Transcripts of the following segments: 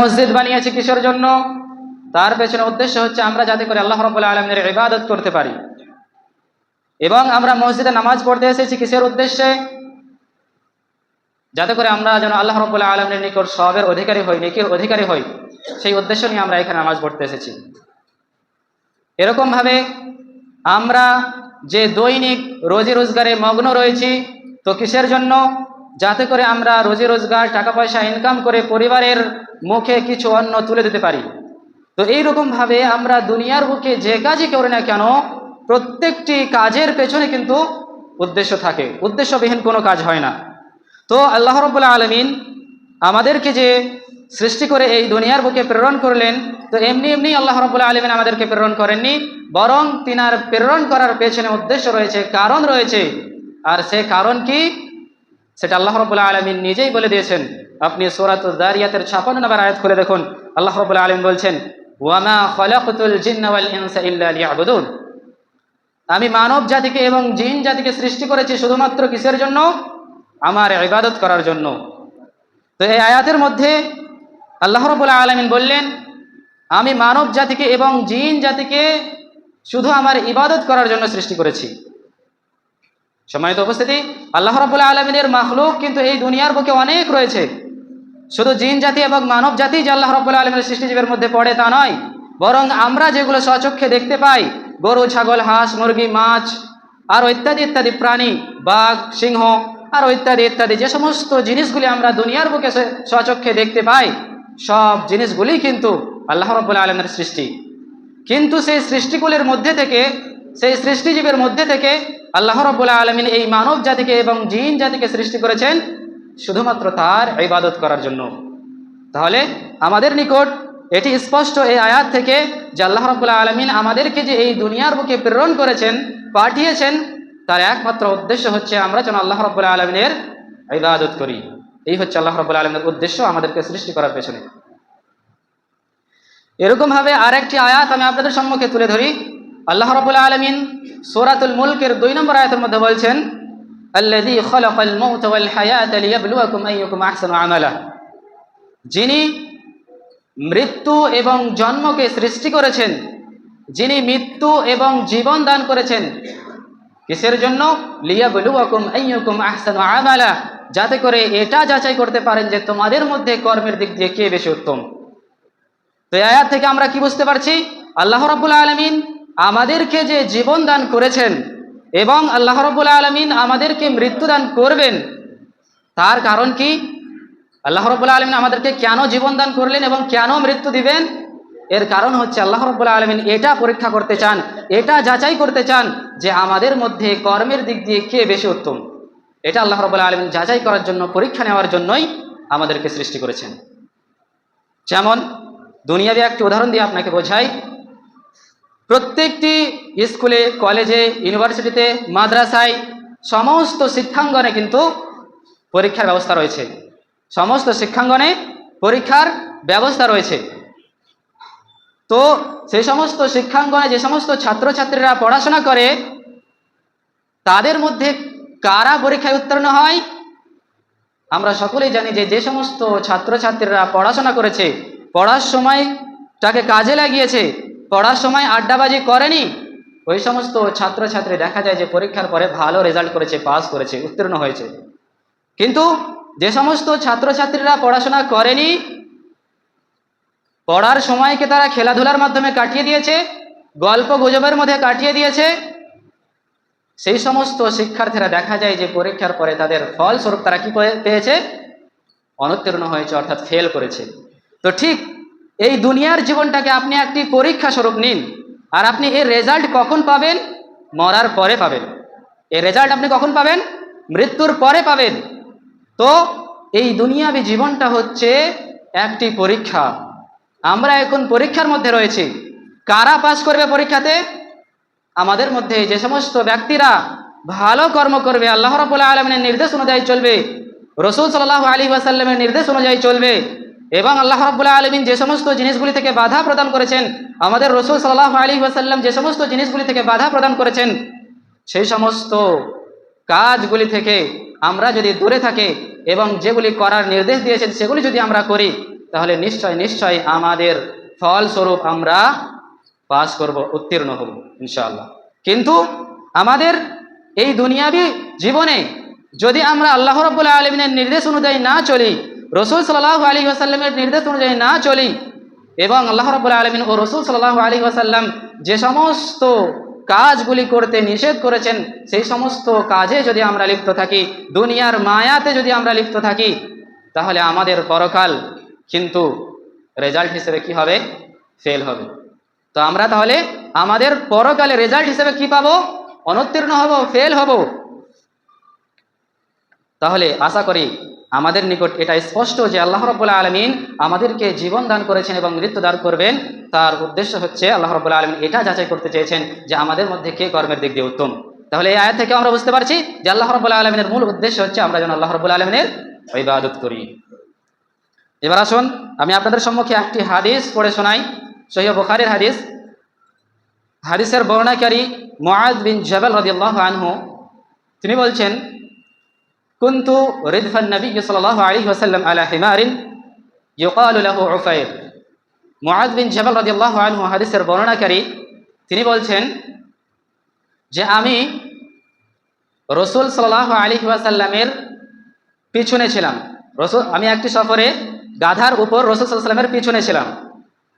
মসজিদ বানিয়েছি কিসের জন্য? তার পেছনে উদ্দেশ্য হচ্ছে আমরা যাতে করে আল্লাহ রবুল্লা আলমের ইবাদত করতে পারি। এবং আমরা মসজিদে নামাজ পড়তে এসেছি কিসের উদ্দেশ্যে? যাতে করে আমরা যেন আল্লাহ রবুল্লাহ আলমের নিকট সবের অধিকারী হই, নেকির অধিকারী হই, সেই উদ্দেশ্য নিয়ে আমরা এখানে নামাজ পড়তে এসেছি। এরকমভাবে আমরা যে দৈনিক রোজি রোজগারে মগ্ন রয়েছি, তো কিসের জন্য? যাতে করে আমরা রোজি রোজগার টাকা পয়সা ইনকাম করে পরিবারের মুখে কিছু অন্ন তুলে দিতে পারি। তো এইরকমভাবে আমরা দুনিয়ার বুকে যে কাজই করি না কেন, প্রত্যেকটি কাজের পেছনে কিন্তু উদ্দেশ্য থাকে। উদ্দেশ্যবিহীন কোনো কাজ হয় না। তো আল্লাহ রবুল্লা আলমিন আমাদেরকে যে সৃষ্টি করে এই দুনিয়ার বুকে প্রেরণ করলেন, তো এমনি এমনি আল্লাহ রবুল্লা আলমিন আমাদেরকে প্রেরণ করেননি, বরং তিনার প্রেরণ করার পেছনে উদ্দেশ্য রয়েছে, কারণ রয়েছে। আর সে কারণ কি? সেটা আল্লাহ রবুল্লা আলমিন নিজেই বলে দিয়েছেন। আপনি সোরাত দারিয়াতের ছাপান্ন নম্বর আয়াত খুলে দেখুন। আল্লাহ রবুল্লা আলম বলছেন, ওয়ামা খলাকুল জিন্নাওয়াল আমি মানব জাতিকে এবং জিন জাতিকে সৃষ্টি করেছি শুধুমাত্র কিসের জন্য? আমার ইবাদত করার জন্য। তো এই আয়াতের মধ্যে আল্লাহ রবুল্লা আলমিন বললেন, আমি মানব জাতিকে এবং জিন জাতিকে শুধু আমার ইবাদত করার জন্য সৃষ্টি করেছি। সম্মানিত উপস্থিতি, আল্লাহ রবুল্লা আলমিনের মাখলুক কিন্তু এই দুনিয়ার বুকে অনেক রয়েছে। শুধু জিন জাতি এবং মানব জাতি যে আল্লাহ রবুল্লা আলমের সৃষ্টিজীবের মধ্যে পড়ে তা নয়, বরং আমরা যেগুলো স্বচক্ষে দেখতে পাই, গরু, ছাগল, হাঁস, মুরগি, মাছ আরও ইত্যাদি ইত্যাদি প্রাণী, বাঘ, সিংহ আরও ইত্যাদি ইত্যাদি যে সমস্ত জিনিসগুলি আমরা দুনিয়ার বুকে স্বচক্ষে দেখতে পাই, সব জিনিসগুলি কিন্তু আল্লাহ রবুল্লা আলমের সৃষ্টি। কিন্তু সেই সৃষ্টিগুলির মধ্যে থেকে সেই সৃষ্টিজীবের মধ্যে থেকে আল্লাহ রবুল্লা আলমিন এই মানব জাতিকে এবং জিন জাতিকে সৃষ্টি করেছেন শুধুমাত্র তার ইবাদত করার জন্য। তাহলে আমাদের নিকট এটি স্পষ্ট এই আয়াত থেকে যে আল্লাহ রবুল্লা আলমিন আমাদেরকে যে এই দুনিয়ার বুকে প্রেরণ করেছেন, পাঠিয়েছেন, তার একমাত্র উদ্দেশ্য হচ্ছে আমরা যেন আল্লাহ রবুল্লা আলমিনের ইবাদত করি। এই হচ্ছে আল্লাহ রবুল্লা আলমের উদ্দেশ্য আমাদেরকে সৃষ্টি করার পেছনে। এরকমভাবে আরেকটি আয়াত আমি আপনাদের সম্মুখে তুলে ধরি। আল্লাহ রবুল্লা আলমিন সোরাতুল মুলকের দুই নম্বর আয়াতের মধ্যে বলছেন যিনি মৃত্যু এবং জন্মকে সৃষ্টি করেছেন, যিনি মৃত্যু এবং জীবন দান করেছেন, কিসের জন্য? যাতে করে এটা যাচাই করতে পারেন যে তোমাদের মধ্যে কর্মের দিক দিয়ে কে বেশি উত্তম। তো আয়াত থেকে আমরা কি বুঝতে পারছি? আল্লাহ রাব্বুল আলামিন আমাদেরকে যে জীবন দান করেছেন এবং আল্লাহ রব্বুল আলমিন আমাদেরকে মৃত্যুদান করবেন, তার কারণ কি? আল্লাহ রব্বুল আলমিন আমাদেরকে কেন জীবন দান করলেন এবং কেন মৃত্যু দিবেন? এর কারণ হচ্ছে আল্লাহ রব্বুল আলমিন এটা পরীক্ষা করতে চান, এটা যাচাই করতে চান যে আমাদের মধ্যে কর্মের দিক দিয়ে কে বেশি উত্তম। এটা আল্লাহ রব্বুল আলমিন যাচাই করার জন্য, পরীক্ষা নেওয়ার জন্যই আমাদেরকে সৃষ্টি করেছেন। যেমন দুনিয়াবি একটি উদাহরণ দিয়ে আপনাকে বোঝাই প্রত্যেকটি স্কুলে, কলেজে, ইউনিভার্সিটিতে, মাদ্রাসায় সমস্ত শিক্ষাঙ্গনে কিন্তু পরীক্ষার ব্যবস্থা রয়েছে। সমস্ত শিক্ষাঙ্গনে পরীক্ষার ব্যবস্থা রয়েছে। তো সেই সমস্ত শিক্ষাঙ্গনে যে সমস্ত ছাত্রছাত্রীরা পড়াশোনা করে, তাদের মধ্যে কারা পরীক্ষায় উত্তীর্ণ হয়? আমরা সকলেই জানি যে যে সমস্ত ছাত্রছাত্রীরা পড়াশোনা করেছে, পড়ার সময় তাকে কাজে লাগিয়েছে পড়ার সময় আড্ডাবাজি করেনি? ওই সমস্ত ছাত্রছাত্রী দেখা যায় যে পরীক্ষার পরে ভালো রেজাল্ট করেছে পাস করেছে, উত্তীর্ণ হয়েছে। কিন্তু যে সমস্ত ছাত্রছাত্রীরা পড়াশোনা করেনি, পড়ার সময়কে তারা খেলাধুলার মাধ্যমে কাটিয়ে দিয়েছে, গল্প গুজবের মধ্যে কাটিয়ে দিয়েছে। সেই সমস্ত শিক্ষার্থীরা দেখা যায় যে পরীক্ষার পরে তাদের ফলস্বরূপ তারা কি পেয়েছে? অনুত্তীর্ণ হয়েছে, অর্থাৎ ফেল করেছে। তো ঠিক এই দুনিয়ার জীবনটাকে আপনি একটি পরীক্ষা স্বরূপ নিন। আর আপনি এর রেজাল্ট কখন পাবেন? মরার পরে পাবেন। এই রেজাল্ট আপনি কখন পাবেন? মৃত্যুর পরে পাবেন। তো এই দুনিয়াবি জীবনটা হচ্ছে একটি পরীক্ষা। আমরা এখন পরীক্ষার মধ্যে রয়েছি। কারা পাস করবে পরীক্ষাতে? আমাদের মধ্যে যে সমস্ত ব্যক্তিরা ভালো কর্ম করবে, আল্লাহ রবুল্লা আলমিনের নির্দেশ অনুযায়ী চলবে, রসুল সাল্লাহ আলী ওয়াসাল্লামের নির্দেশ অনুযায়ী চলবে এবং আল্লাহ রাব্বুল্লাহ আলমিন যে সমস্ত জিনিসগুলি থেকে বাধা প্রদান করেছেন, আমাদের রসুল সাল্লাহ আলী ওয়াসাল্লাম যে সমস্ত জিনিসগুলি থেকে বাধা প্রদান করেছেন, সেই সমস্ত কাজগুলি থেকে আমরা যদি দূরে থাকে এবং যেগুলি করার নির্দেশ দিয়েছেন সেগুলি যদি আমরা করি, তাহলে নিশ্চয় নিশ্চয় আমাদের ফলস্বরূপ আমরা পাস করব, উত্তীর্ণ হব, ইনশাআল্লাহ। কিন্তু আমাদের এই দুনিয়াবি জীবনে যদি আমরা আল্লাহ রব্বুল্লাহ আলমিনের নির্দেশ অনুযায়ী না চলি রসুল সাল্লাহ আলী আসাল্লামের নির্দেশ অনুযায়ী না চলি এবং আল্লাহ রব্বুল্লাহ আলমিন ও রসুল সাল্লাহ আলী আসাল্লাম যে সমস্ত কাজগুলি করতে নিষেধ করেছেন, সেই সমস্ত কাজে যদি আমরা লিপ্ত থাকি, দুনিয়ার মায়াতে যদি আমরা লিপ্ত থাকি, তাহলে আমাদের পরকাল কিন্তু রেজাল্ট হিসেবে কি হবে? ফেল হবে। তো আমরা তাহলে আমাদের পরকালে রেজাল্ট হিসেবে কি পাবো? অনুত্তীর্ণ হব ফেল হব। তাহলে আশা করি আমাদের নিকট এটা স্পষ্ট যে আল্লাহ রব্বুল্লাহ আলমিন আমাদেরকে জীবন দান করেছেন এবং মৃত্যু দান করবেন। তার উদ্দেশ্য হচ্ছে আল্লাহ রব্বুল্লাহ আলমিন এটা যাচাই করতে চেয়েছেন যে আমাদের মধ্যে কে কর্মের দিক দিয়ে উত্তম। তাহলে এই আয়াত থেকে আমরা বুঝতে পারছি যে আল্লাহ রব্বুল্লাহ আলমিনের মূল উদ্দেশ্য হচ্ছে আমরা যেন আল্লাহ রব্বুল্লাহ আলমিনের ইবাদত করি। এবার আসুন, আমি আপনাদের সম্মুখে একটি হাদিস পড়ে শোনাই। সহিহ বুখারির হাদিস। হাদিসের বর্ণাকারী মুআদ বিন জবাল রাদিয়াল্লাহু আনহু, তিনি বলছেন কুনতু রিদফান নবী সাল্লাল্লাহু আলাইহি ওয়াসাল্লাম আলা হিমারিন ইউকালু লাহু উফাইর মুআদ বিন জবাল রাদিয়াল্লাহু আনহু হাদিসের বর্ণনাকারী তিনি বলছেন যে আমি রসুল সাল্লাল্লাহু আলাইহি ওয়াসাল্লামের পিছনে ছিলাম। রসুল আমি একটি সফরে গাধার উপর রসুল সাল্লামের পিছনে ছিলাম।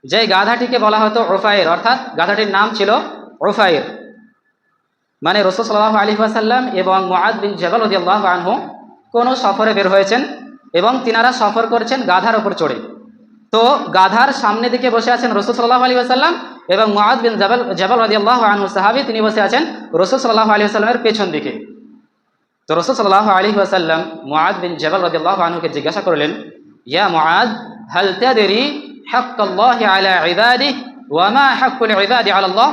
যে গাধাটিকে বলা হতো ওফায়ের অর্থাৎ গাধাটির নাম ছিল ওফায়ের মানে রসুল সাল্লাহ আলী আসাল্লাম এবং মোয়াজ বিন জবাল উদ্দিয়াল্লাহ আনহু কোনো সফরে বের হয়েছেন এবং তিনারা সফর করছেন গাধার ওপর চড়ে। তো গাধার সামনে দিকে বসে আছেন রসুল সাল্লাহ আলী আসাল্লাম এবং মোয়াজ বিন জবাল জবাল রদিয়াল্লাহ আনহু সাহাবি তিনি বসে আছেন রসুল সাল্লাহ আলী আসাল্লামের পেছন দিকে। তো রসুল সাল্লাহ আলী আসাল্লাম মোয়াজ বিন জবাল রদিয়াল্লাহ আনহুকে জিজ্ঞাসা করলেন, ইয়া মোয়াজ হালতা দেরি হাক্কাল্লাহ আলা ইবাদি ওয়ামা হকুল ইবাদি আলাল্লাহ?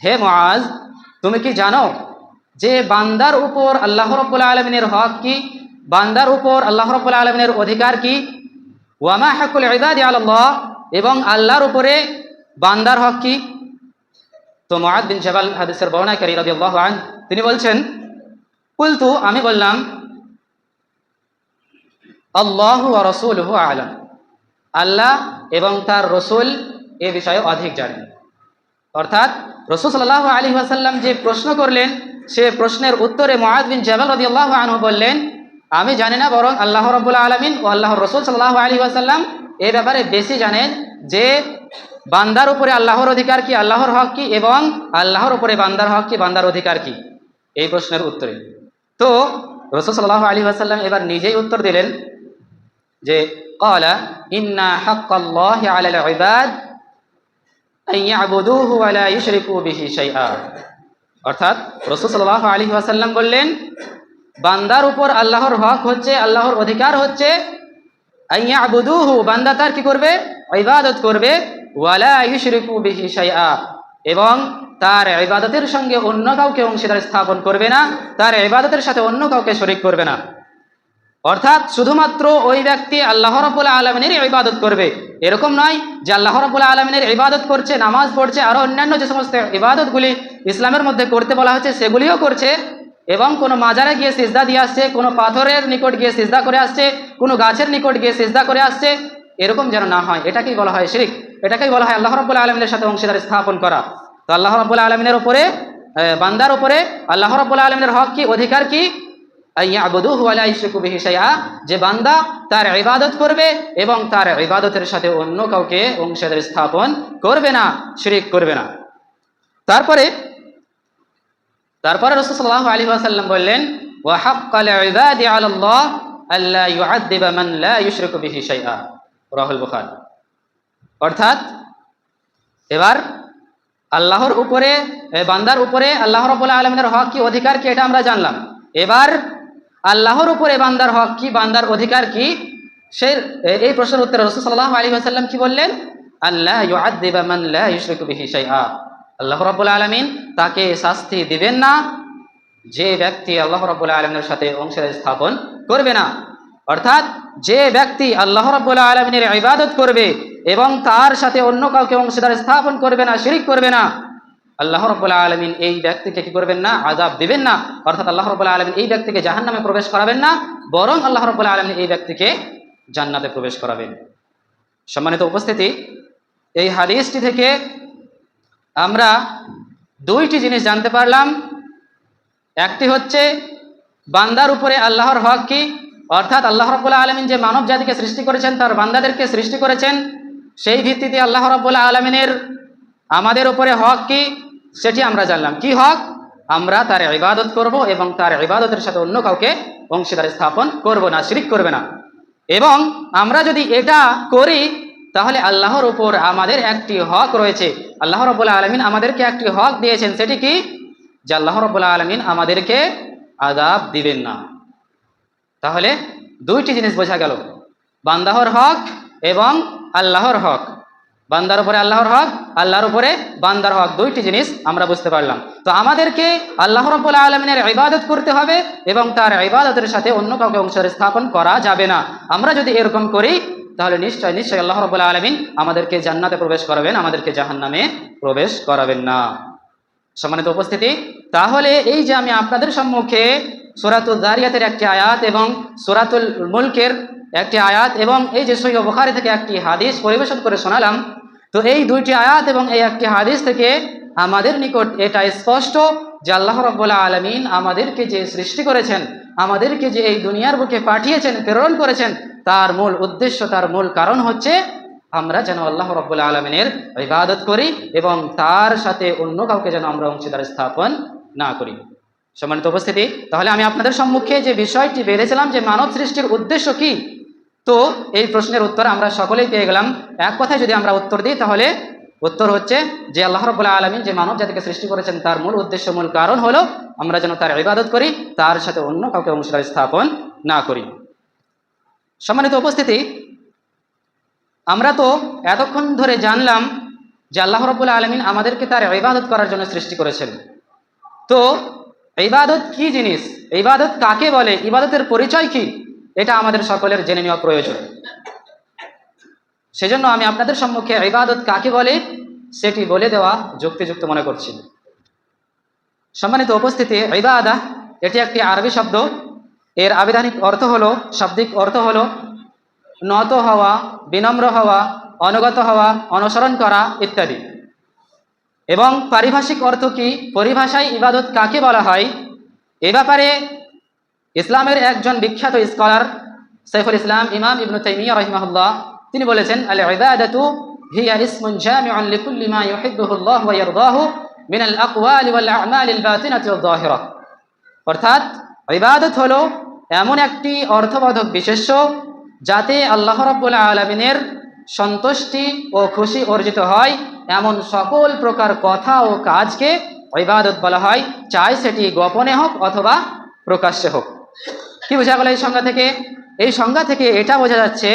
হে মোয়াজ তুমি কি জানো যে বান্দার উপর আল্লাহ রব্বুল আলমিনের হক কি? বান্দার উপর আল্লাহ রব্বুল আলমিনের অধিকার কি? ওয়ামা হাকুল ইবাদি আল্লাহ এবং আল্লাহর উপরে বান্দার হক কি? তো মুআদ বিন জাবাল হাদিসের বর্ণাকারী রাদিয়াল্লাহু আন, তিনি বলছেন, কুলতু, আমি বললাম, আল্লাহ রসুল আলাম। আল্লাহ এবং তার রসুল এ বিষয়ে অধিক জানেন। অর্থাৎ রসুসাল্লাহ আলী আসাল্লাম যে প্রশ্ন করলেন, সে প্রশ্নের উত্তরে মহাদ বিন জাবাল রদি আল্লাহ আনহু বললেন, আমি জানি না বরং আল্লাহ রবুল্লা আলমিন ও আল্লাহ রসুল সাল্লাহ আলী আসাল্লাম এ ব্যাপারে বেশি জানেন যে বান্দার উপরে আল্লাহর অধিকার কি, আল্লাহর হক কি এবং আল্লাহর উপরে বান্দার হক কি, বান্দার অধিকার কি? এই প্রশ্নের উত্তরে। তো রসুল সাল্লাহ আলী আসাল্লাম এবার নিজেই উত্তর দিলেন যে কলা ইন্না হক আল্লাহ আলাল ইবাদ অর্থাৎ রসুল সাল্লাহ আলী ওয়াসাল্লাম বললেন, বান্দার উপর আল্লাহর হক হচ্ছে, আল্লাহর অধিকার হচ্ছে আইয়া বান্দা তার কি করবে? ইবাদত করবে ওয়ালা এবং তার ইবাদতের সঙ্গে অন্য কাউকে অংশীদার স্থাপন করবে না, তার ইবাদতের সাথে অন্য কাউকে শরিক করবে না। অর্থাৎ শুধুমাত্র ওই ব্যক্তি আল্লাহ রবুল্লা আলমিনের ইবাদত করবে। এরকম নয় যে আল্লাহ রবুল্লা আলমিনের ইবাদত করছে, নামাজ পড়ছে আরও অন্যান্য যে সমস্ত ইবাদতগুলি ইসলামের মধ্যে করতে বলা হচ্ছে, সেগুলিও করছে এবং কোনো মাজারে গিয়ে সিজদা দিয়ে আসছে, কোনো পাথরের নিকট গিয়ে সিজদা করে আসছে, কোনো গাছের নিকট গিয়ে সিজদা করে আসছে, এরকম যেন না হয়। এটাকেই বলা হয় শিরিক। এটাকেই বলা হয় আল্লাহ রবুল্লা আলমিনের সাথে অংশীদার স্থাপন করা। তো আল্লাহ রবুল্লা আলমিনের ওপরে বান্দার উপরে আল্লাহ রবুল্লা আলমিনের হক কি, অধিকার কি? যে বান্দা তার ইবাদত করবে এবং তার ইবাদতের সাথে অন্য কাউকে অংশীদার স্থাপন করবে না, শিরিক করবে না। তারপরে তারপরে রসুল সাল্লাহ আলী আসাল্লাম বললেন অর্থাৎ, এবার আল্লাহর উপরে বান্দার উপরে আল্লাহ রবুল্লাহ হক কি, অধিকার কি, এটা আমরা জানলাম। এবার আল্লাহর উপরে বান্দার হক কি, বান্দার অধিকার কি? সে এই প্রশ্নের উত্তরে রসুল সাল্লাহ আলী আসাল্লাম কি বললেন? আল্লাহ আল্লাহ রব্বুল আলমিন তাকে শাস্তি দিবেন না। যে ব্যক্তি আল্লাহ রব্বুল্লাহ আলমিনের সাথে অংশের স্থাপন করবে না, অর্থাৎ যে ব্যক্তি আল্লাহ রব্বুল্লাহ আলমিনের ইবাদত করবে এবং তার সাথে অন্য কাউকে অংশীদার স্থাপন করবে না, শিরিক করবে না আল্লাহ রব্বুল্লাহ আলমিন এই ব্যক্তিকে কি করবেন না? আজাব দিবেন না। অর্থাৎ আল্লাহ রব্বুল্লাহ আলমিন এই ব্যক্তিকে জাহান নামে প্রবেশ করাবেন না, বরং আল্লাহ রব্বুল্লাহ আলমিন এই ব্যক্তিকে জান্নাতে প্রবেশ করাবেন। সম্মানিত উপস্থিতি, এই হাদিসটি থেকে আমরা দুইটি জিনিস জানতে পারলাম। একটি হচ্ছে, বান্দার উপরে আল্লাহর হক কি? অর্থাৎ আল্লাহ রব্বুল্লাহ আলমিন যে মানব জাতিকে সৃষ্টি করেছেন, তার বান্দাদেরকে সৃষ্টি করেছেন, সেই ভিত্তিতে আল্লাহ রব্বুল্লাহ আলমিনের আমাদের উপরে হক কি? সেটি আমরা জানলাম। কি হক? আমরা তার ইবাদত করব এবং তার ইবাদতের সাথে অন্য কাউকে অংশীদার স্থাপন করব না, শিরিক করবে না। এবং আমরা যদি এটা করি, তাহলে আল্লাহর উপর আমাদের একটি হক রয়েছে। আল্লাহ রব্বুল্লাহ আলমিন আমাদেরকে একটি হক দিয়েছেন। সেটি কি? যে আল্লাহ রব্বুল্লাহ আলমিন আমাদেরকে আদাব দিবেন না। তাহলে দুইটি জিনিস বোঝা গেল। বান্দাহর হক এবং আল্লাহর হক। বান্দার উপরে আল্লাহর হক, আল্লাহর উপরে বান্দার হক। দুইটি জিনিস আমরা বুঝতে পারলাম। তো আমাদেরকে আল্লাহ রব্বুল আলমিনের ইবাদত করতে হবে এবং তার ইবাদতের সাথে অন্য কাউকে অংশের স্থাপন করা যাবে না। আমরা যদি এরকম করি, তাহলে নিশ্চয় নিশ্চয়ই আল্লাহ রব্বুল আলমিন আমাদেরকে জান্নাতে প্রবেশ করাবেন, আমাদেরকে জাহান্নামে প্রবেশ করাবেন না। সম্মানিত উপস্থিতি, তাহলে এই যে আমি আপনাদের সম্মুখে সুরাতুল দারিয়াতের একটি আয়াত এবং সুরাতুল মুলকের একটি আয়াত এবং এই যে সৈয় বুখারি থেকে একটি হাদিস পরিবেশন করে শোনালাম তো এই দুইটি আয়াত এবং এই একটি হাদিস থেকে আমাদের নিকট এটা স্পষ্ট যে আল্লাহ রব্বুল্লাহ আলমিন আমাদেরকে যে সৃষ্টি করেছেন, আমাদেরকে যে এই দুনিয়ার বুকে পাঠিয়েছেন, প্রেরণ করেছেন, তার মূল উদ্দেশ্য, তার মূল কারণ হচ্ছে আমরা যেন আল্লাহ রব্বুল্লাহ আলমিনের ইবাদত করি এবং তার সাথে অন্য কাউকে যেন আমরা অংশীদার স্থাপন না করি। সম্মানিত উপস্থিতি, তাহলে আমি আপনাদের সম্মুখে যে বিষয়টি বেড়েছিলাম যে মানব সৃষ্টির উদ্দেশ্য কি তো এই প্রশ্নের উত্তর আমরা সকলেই পেয়ে গেলাম। এক কথায় যদি আমরা উত্তর দিই, তাহলে উত্তর হচ্ছে যে আল্লাহ রব্বুল্লাহ আলমিন যে মানব জাতিকে সৃষ্টি করেছেন, তার মূল উদ্দেশ্য, মূল কারণ হলো আমরা যেন তার ইবাদত করি, তার সাথে অন্য কাউকে অংশীদার স্থাপন না করি। সম্মানিত উপস্থিতি, আমরা তো এতক্ষণ ধরে জানলাম যে আল্লাহ রব্বুল্লাহ আলমিন আমাদেরকে তার ইবাদত করার জন্য সৃষ্টি করেছেন। তো ইবাদত কি জিনিস? ইবাদত কাকে বলে? ইবাদতের পরিচয় কি? এটা আমাদের সকলের জেনে নেওয়া প্রয়োজন। সেজন্য আমি আপনাদের সম্মুখে ইবাদত কাকে বলে, সেটি বলে দেওয়া যুক্তিযুক্ত মনে করছি। সম্মানিত উপস্থিতি, ইবাদা, এটি একটি আরবি শব্দ। এর আবিধানিক অর্থ হলো, শাব্দিক অর্থ হলো, নত হওয়া, বিনম্র হওয়া, অনুগত হওয়া, অনুসরণ করা ইত্যাদি। এবং পারিভাষিক অর্থ কি? পরিভাষায় ইবাদত কাকে বলা হয়? এ ব্যাপারে ইসলামের একজন বিখ্যাত স্কলার সাইফুল ইসলাম ইমাম ইবনু তাইমিয়া রহিমাহুল্লাহ, তিনি বলেছেন আল ইবাদাতু হিয়া ইসমুন জামিউন লিকুল্লি মা ইউহিব্বুহু আল্লাহ ওয়া ইয়ারদাহু মিন আল আকওয়ালি ওয়াল আ'মালিল বাতিনাতি ওয়াল যাহিরা। অর্থাৎ, ইবাদত হলো এমন একটি অর্থবোধক বিশেষ্য যাতে আল্লাহ রাব্বুল আলামিনের সন্তুষ্টি ও খুশি অর্জিত হয় এমন সকল প্রকার কথা ও কাজকে ইবাদত বলা হয়, চাই সেটি গোপনে হোক অথবা প্রকাশ্যে হোক। কি বোঝা গেল এই সংজ্ঞা থেকে? এই সংজ্ঞা থেকে এটা বোঝা যাচ্ছে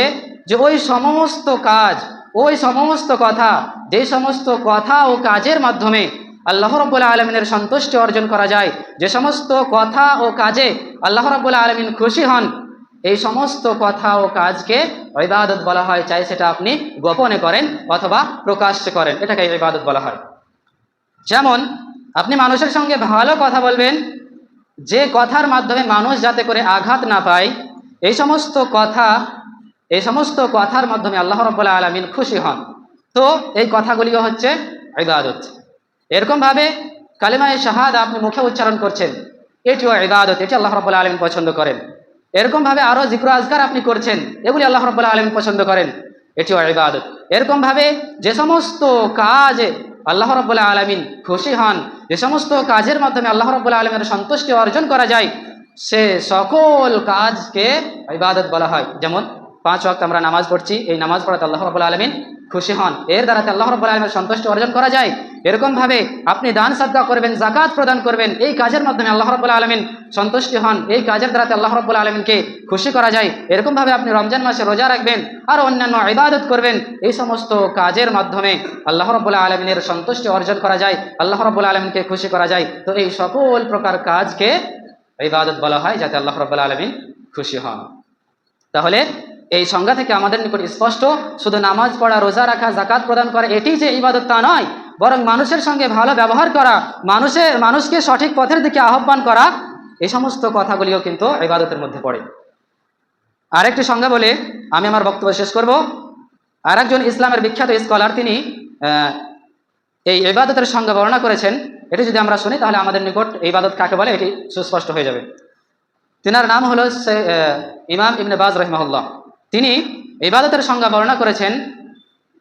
যে ওই সমস্ত কাজ, ওই সমস্ত কথা, যে সমস্ত কথা ও কাজের মাধ্যমে আল্লাহ রব্বুল্লাহ আলমিনের সন্তুষ্টি অর্জন করা যায়, যে সমস্ত কথা ও কাজে আল্লাহ রব্বুল্লাহ আলমিন খুশি হন, এই সমস্ত কথা ও কাজকে ইবাদত বলা হয়, চাই সেটা আপনি গোপনে করেন অথবা প্রকাশ্যে করেন, এটাকে ইবাদত বলা হয়। যেমন, আপনি মানুষের সঙ্গে ভালো কথা বলবেন যে কথার মাধ্যমে মানুষ যাতে করে আঘাত না পায়, এই সমস্ত কথা, এই সমস্ত কথার মাধ্যমে আল্লাহ রব্বুল্লাহ আলমিন খুশি হন। তো এই কথাগুলিও হচ্ছে ইবাদত। এরকমভাবে কালিমায় শাহাদ আপনি মুখে উচ্চারণ করছেন, এটিও ইবাদত, এটি আল্লাহ রব্বুল্লাহ আলমিন পছন্দ করেন। এরকমভাবে আরও জিক্র আজকার আপনি করছেন, এগুলি আল্লাহ রব্বুল্লাহ আলমিন পছন্দ করেন, এটিও ইবাদত। এরকমভাবে যে সমস্ত কাজ আল্লাহ রব্বুল্লাহ আলমিন খুশি হন। যে সমস্ত কাজের মাধ্যমে আল্লাহ রব্বুল্লাহ আলমের সন্তুষ্টি অর্জন করা যায়, সে সকল কাজকে ইবাদত বলা হয়। যেমন, পাঁচ ওয়াক্ত আমরা নামাজ পড়ছি, এই নামাজ পড়াতে আল্লাহ রবুল্লাহ আলমিন খুশি হন। এর দ্বারাতে আল্লাহ রবুল্লাহ আলমের সন্তুষ্টি অর্জন করা যায়। এরকমভাবে আপনি দান সাদ্দা করবেন জাকাত প্রদান করবেন, এই কাজের মাধ্যমে আল্লাহ রব্বুল আলমিন সন্তুষ্টি হন, এই কাজের দ্বারাতে আল্লাহ রব্বুল আলমিনকে খুশি করা যায়। এরকমভাবে আপনি রমজান মাসে রোজা রাখবেন, আর অন্যান্য ইবাদত করবেন, এই সমস্ত কাজের মাধ্যমে আল্লাহ রব্বুল আলমিনের সন্তুষ্টি অর্জন করা যায়, আল্লাহ রব্বুল আলমিনকে খুশি করা যায়। তো এই সকল প্রকার কাজকে ইবাদত বলা হয়, যাতে আল্লাহ রব্বুল আলমিন খুশি হন। তাহলে এই সংজ্ঞা থেকে আমাদের নিকট স্পষ্ট, শুধু নামাজ পড়া, রোজা রাখা জাকাত প্রদান করা, এটি যে ইবাদত তা নয় বরং মানুষের সঙ্গে ভালো ব্যবহার করা, মানুষের, মানুষকে সঠিক পথের দিকে আহ্বান করা এই সমস্ত কথাগুলিও কিন্তু ইবাদতের মধ্যে পড়ে। আরেকটি সংজ্ঞা বলে, আমি আমার বক্তব্য শেষ করব। আর একজন ইসলামের বিখ্যাত স্কলার তিনি এই ইবাদতের সংজ্ঞা বর্ণনা করেছেন। এটি যদি আমরা শুনি, তাহলে আমাদের নিকট এই ইবাদত কাকে বলে, এটি সুস্পষ্ট হয়ে যাবে। তিনার নাম হলো ইমাম ইবনে বাজ রহমাহুল্লাহ। তিনি ইবাদতের সংজ্ঞা বর্ণনা করেছেন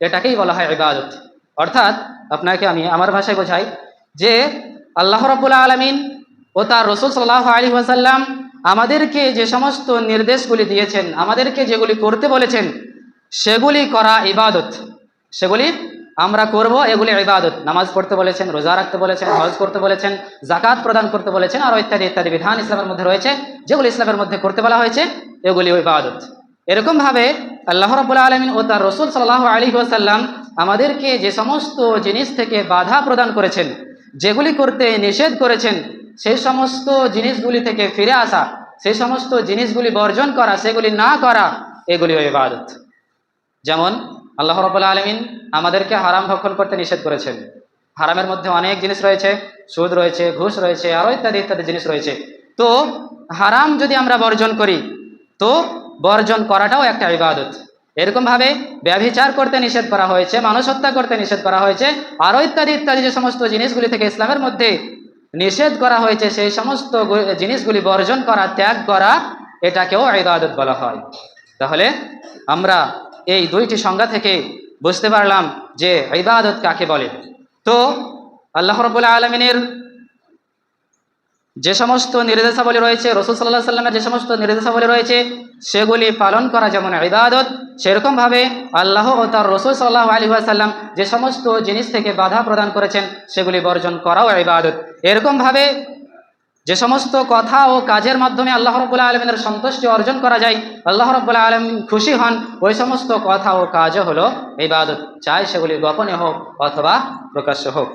এটাকেই বলা হয় ইবাদত। অর্থাৎ আপনাকে আমি আমার ভাষায় বোঝাই যে আল্লাহ রব্বুল আলমিন ও তার রসুল সাল্লাহ আলী ওয়াসাল্লাম আমাদেরকে যে সমস্ত নির্দেশগুলি দিয়েছেন, আমাদেরকে যেগুলি করতে বলেছেন, সেগুলি করা ইবাদত। সেগুলি আমরা করব, এগুলি ইবাদত। নামাজ পড়তে বলেছেন, রোজা রাখতে বলেছেন, হজ করতে বলেছেন জাকাত প্রদান করতে বলেছেন আরও ইত্যাদি ইত্যাদি বিধান ইসলামের মধ্যে রয়েছে, যেগুলি ইসলামের মধ্যে করতে বলা হয়েছে এগুলি ইবাদত। এরকমভাবে আল্লাহ রবুল্লা আলমিন ও তার রসুল সাল্লাহ আলী ওসাল্লাম আমাদেরকে যে সমস্ত জিনিস থেকে বাধা প্রদান করেছেন, যেগুলি করতে নিষেধ করেছেন, সেই সমস্ত জিনিসগুলি থেকে ফিরে আসা, সেই সমস্ত জিনিসগুলি বর্জন করা, সেগুলি না করা, এগুলি ইবাদত। যেমন আল্লাহ রবুল্লা আলমিন আমাদেরকে হারাম ভক্ষণ করতে নিষেধ করেছেন। হারামের মধ্যে অনেক জিনিস রয়েছে, সুদ রয়েছে, ঘুষ রয়েছে আরও ইত্যাদি ইত্যাদি জিনিস রয়েছে। তো হারাম যদি আমরা বর্জন করি, তো বর্জন করাটাও একটা ইবাদত। এরকমভাবে ব্যভিচার করতে নিষেধ করা হয়েছে মানুষ হত্যা করতে নিষেধ করা হয়েছে আরও ইত্যাদি ইত্যাদি যে সমস্ত জিনিসগুলি থেকে ইসলামের মধ্যে নিষেধ করা হয়েছে, সেই সমস্ত জিনিসগুলি বর্জন করা, ত্যাগ করা, এটাকেও ইবাদত বলা হয়। তাহলে আমরা এই দুইটি সংজ্ঞা থেকে বুঝতে পারলাম যে ইবাদত কাকে বলে। তো আল্লাহ রবুল্লা আলমিনের যে সমস্ত নির্দেশাবলী রয়েছে, রসুল সাল্লাহ সাল্লামের যে সমস্ত নির্দেশাবলী রয়েছে, সেগুলি পালন করা যেমন ইবাদত, সেরকমভাবে আল্লাহ ও তার রসুল সাল্লাহ আলী সাল্লাম যে সমস্ত জিনিস থেকে বাধা প্রদান করেছেন, সেগুলি বর্জন করাও ইবাদত। এরকমভাবে যে সমস্ত কথা ও কাজের মাধ্যমে আল্লাহ রব্বুল্লাহ আলমিনের সন্তুষ্টি অর্জন করা যায়, আল্লাহ রব্বুল্লাহ আলম খুশি হন, ওই সমস্ত কথা ও কাজও হলো ইবাদত। চাই সেগুলি গোপনে হোক অথবা প্রকাশ্য হোক।